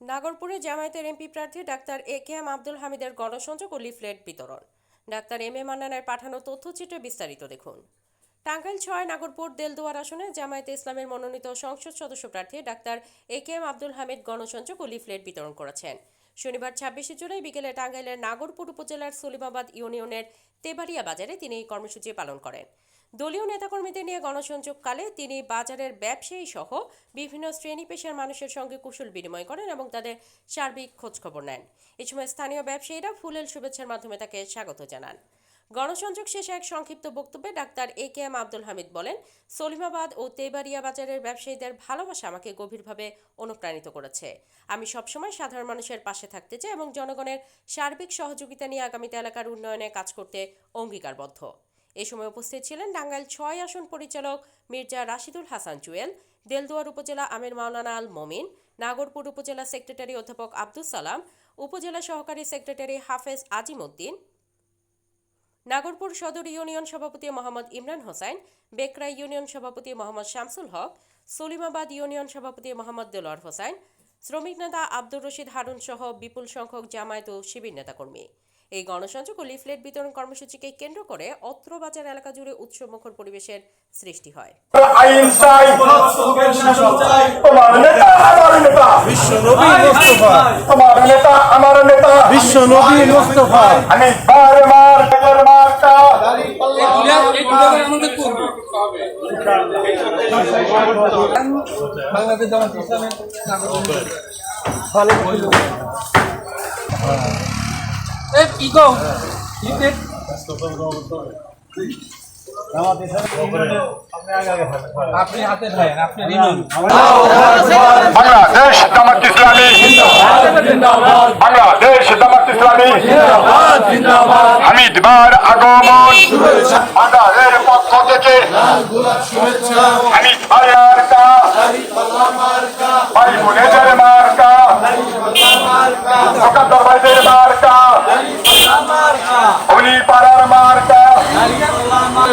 নাগরপুরে জামায়াতের এমপি প্রার্থী doctor A K M Abdul হামিদের গণসংযোগ ও লিফলেট বিতরণ। ডাক্তার এম এ মান্নানের পাঠানো তথ্যচিত্রে বিস্তারিত দেখুন। টাঙ্গাইল ছয়, নাগরপুর, দেলদুয়ার আসনে জামায়াতে ইসলামের মনোনীত সংসদ সদস্য প্রার্থী doctor A K M Abdul Hamid গণসংযোগ ও লিফলেট বিতরণ করেছেন। শনিবার ছাব্বিশে জুলাই বিকেলে টাঙ্গাইলের নাগরপুর উপজেলার সলিমাবাদ ইউনিয়নের তেবাড়িয়া বাজারে তিনি এই কর্মসূচি পালন করেন। দলীয় নেতাকর্মীদের নিয়ে গণসংযোগকালে তিনি বাজারের ব্যবসায়ী সহ বিভিন্ন শ্রেণি পেশার মানুষের সঙ্গে কুশল বিনিময় করেন এবং তাদের সার্বিক খোঁজখবর নেন। এ সময় স্থানীয় ব্যবসায়ীরা ফুলেল শুভেচ্ছার মাধ্যমে তাকে স্বাগত জানান। গণসংযোগ শেষে এক সংক্ষিপ্ত বক্তব্যে doctor A K M Abdul Hamid বলেন, সলিমাবাদ ও তেবাড়িয়া বাজারের ব্যবসায়ীদের ভালোবাসা আমাকে গভীরভাবে অনুপ্রাণিত করেছে। আমি সবসময় সাধারণ মানুষের পাশে থাকতে চাই এবং জনগণের সার্বিক সহযোগিতা নিয়ে আগামীতে এলাকার উন্নয়নে কাজ করতে অঙ্গীকারবদ্ধ। এ সময় উপস্থিত ছিলেন টাঙ্গাইল ছয় আসন পরিচালক মির্জা রাশিদুল হাসান জুয়েল দেলদুয়ার উপজেলা আমির মাওলানা আল মমিন, নাগরপুর উপজেলা সেক্রেটারি অধ্যাপক আব্দুল সালাম, উপজেলা সহকারী সেক্রেটারি হাফেজ আজিম উদ্দিন নাগরপুর সদর ইউনিয়ন সভাপতি মোহাম্মদ ইমরান হোসেন বেকরা ইউনিয়ন সভাপতি মোহাম্মদ শামসুল হক সলিমাবাদ ইউনিয়ন সভাপতি মোহাম্মদ দেলোয়ার হোসেন শ্রমিক নেতা আব্দুর রশিদ হারুন সহ বিপুল সংখ্যক জামায়াত ও শিবির নেতাকর্মী। এই গণসংযোগ ও লিফলেট বিতরণ কর্মসূচিকে কেন্দ্র করে অত্র বাজার এলাকা জুড়ে উৎসবমুখর পরিবেশের সৃষ্টি হয়। আইন চাই তোমার নেতা আমার নেতা বিশ্ব নবী মোস্তফা। তোমার নেতা আমার নেতা বিশ্ব নবী মোস্তফা আমি বার মার বেগর মারটা আপনি হাতে ধরেন আপনি বাংলাদেশ জামাত ইসলামী। বাংলাদেশ জামাত ইসলামী। হামিদ বার আগমন বাজারের পক্ষ থেকে হামিদ ভাইয়ার কা ভাই বোনেদের মার্কা দোকানদার ভাইদের মার্কা অলি পাড়ার মার্কা জামাত ইসলামী নাগরপুর প্রার্থী ডাক্তার আব্দুল আমি তাই তুমি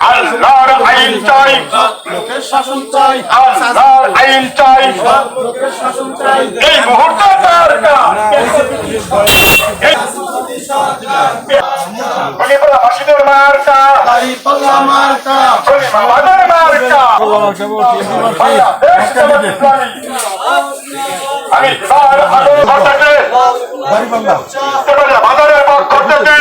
আল্লাহর আইন চাই। শাসন চাই। আল্লাহর আইন চাই। এই মুহূর্তে মার্কা। মার্কা। খলিফা মার্কা। বাংলাদেশ জামাত ইসলামী আমি পক্ষ থেকে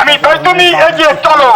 আমি তুমি এগিয়ে চলো।